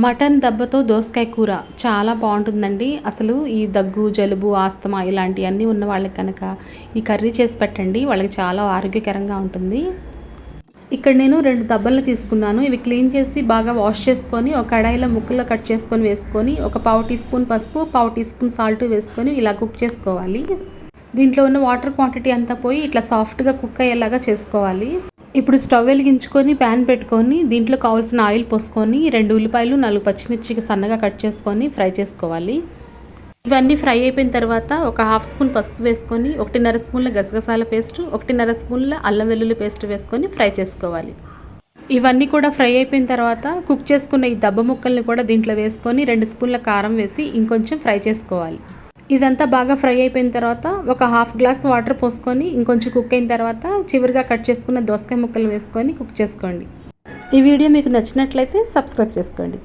Mutton దెబ్బతో దోసకాయ కూర చాలా బాగుంటుందండి. అసలు ఈ దగ్గు జలుబు ఆస్తమా ఇలాంటివన్నీ ఉన్న వాళ్ళకి కనుక ఈ కర్రీ చేసి పెట్టండి. వాళ్ళకి చాలా ఆరోగ్యకరంగా ఉంటుంది. ఇక్కడ నేను రెండు దెబ్బలు తీసుకున్నాను. ఇవి క్లీన్ చేసి బాగా వాష్ చేసుకొని ఒక కడాయిలో ముక్కలు కట్ చేసుకొని వేసుకొని ఒక పావు టీ స్పూన్ పసుపు పావు టీ స్పూన్ సాల్ట్ వేసుకొని ఇలా కుక్ చేసుకోవాలి. దీంట్లో ఉన్న వాటర్ క్వాంటిటీ అంతా పోయి ఇట్లా సాఫ్ట్గా కుక్ అయ్యేలాగా చేసుకోవాలి. ఇప్పుడు స్టవ్ వెలిగించుకొని ప్యాన్ పెట్టుకొని దీంట్లో కావాల్సిన ఆయిల్ పోసుకొని రెండు ఉల్లిపాయలు నాలుగు పచ్చిమిర్చికి సన్నగా కట్ చేసుకొని ఫ్రై చేసుకోవాలి. ఇవన్నీ ఫ్రై అయిపోయిన తర్వాత ఒక హాఫ్ స్పూన్ పసుపు వేసుకొని ఒకటిన్నర స్పూన్ల గసగసాల పేస్ట్ ఒకటిన్నర స్పూన్ల అల్లం వెల్లుల్లి పేస్ట్ వేసుకొని ఫ్రై చేసుకోవాలి. ఇవన్నీ కూడా ఫ్రై అయిపోయిన తర్వాత కుక్ చేసుకున్న ఈ దబ్బ ముక్కల్ని కూడా దీంట్లో వేసుకొని రెండు స్పూన్ల కారం వేసి ఇంకొంచెం ఫ్రై చేసుకోవాలి. ఇదంతా బాగా ఫ్రై అయిపోయిన తర్వాత ఒక హాఫ్ గ్లాస్ వాటర్ పోసుకొని ఇంకొంచెం కుక్ అయిన తర్వాత చివరిగా కట్ చేసుకున్న దోసకాయ ముక్కలు వేసుకొని కుక్ చేసుకోండి. ఈ వీడియో మీకు నచ్చినట్లయితే సబ్స్క్రైబ్ చేసుకోండి.